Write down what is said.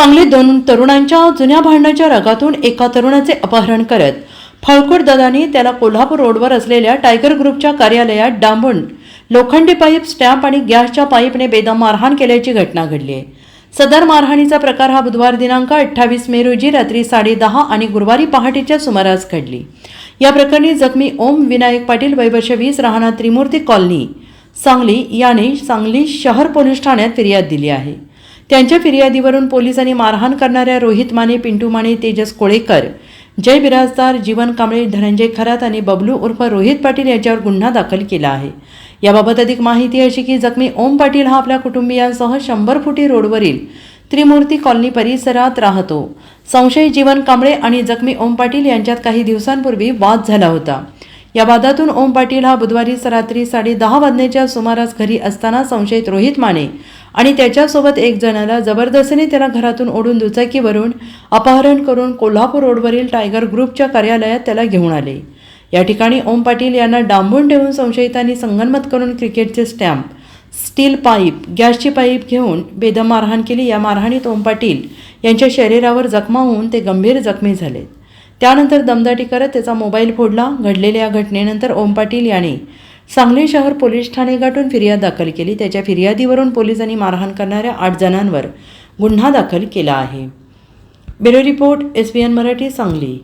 सांगलीत दोन तरुणांच्या जुन्या भांडणाच्या रगातून एका तरुणाचे अपहरण करत फळकुट दादानी त्याला कोल्हापूर रोडवर असलेल्या टायगर ग्रुपच्या कार्यालयात डांबून लोखंडी पाईप स्टॅम्प आणि गॅसच्या पाईपने बेदम मारहाण केल्याची घटना घडली आहे. सदर मारहाणीचा प्रकार हा बुधवार दिनांक अठ्ठावीस मे रोजी रात्री साडेदहा आणि गुरुवारी पहाटेच्या सुमारास घडली. या प्रकरणी जखमी ओम विनायक पाटील वैवर्ष वीस राहणार त्रिमूर्ती कॉलनी सांगली याने सांगली शहर पोलीस ठाण्यात फिर्याद दिली आहे. त्यांच्या फिर्यादीवरून पोलिसांनी मारहाण करणाऱ्या रोहित माने पिंटू माने तेजस कोळेकर जय बिराजदार जीवन कांबळे धनंजय खरात आणि बबलू उर्फ रोहित पाटील यांच्यावर गुन्हा दाखल केला आहे. याबाबत अधिक माहिती अशी की जखमी ओम पाटील हा आपल्या कुटुंबियांसह शंभर फुटी रोडवरील त्रिमूर्ती कॉलनी परिसरात राहतो. संशयी जीवन कांबळे आणि जखमी ओम पाटील यांच्यात काही दिवसांपूर्वी वाद झाला होता. या वादातून ओम पाटील हा बुधवारी रात्री साडे दहा वाजण्याच्या सुमारास घरी असताना संशयित रोहित माने आणि त्याच्यासोबत एक जणाला जबरदस्तीने त्याला घरातून ओढून दुचाकीवरून अपहरण करून कोल्हापूर रोडवरील टायगर ग्रुपच्या कार्यालयात त्याला घेऊन आले. या ठिकाणी ओम पाटील यांना डांबून ठेवून संशयितांनी संगनमत करून क्रिकेटचे स्टॅम्प स्टील पाईप गॅसची पाईप घेऊन बेदम मारहाण केली. या मारहाणीत ओम पाटील यांच्या शरीरावर जखमा होऊन ते गंभीर जखमी झाले. त्यानंतर दमदाटी करत त्याचा मोबाईल फोडला. घडलेल्या या घटनेनंतर ओम पाटील याने सांगली शहर पोलीस ठाणे गाठून फिर्याद दाखल केली. त्याच्या फिर्यादीवरून पोलिसांनी मारहाण करणाऱ्या आठ जणांवर गुन्हा दाखल केला आहे. Bureau report S B N Marathi Sangli.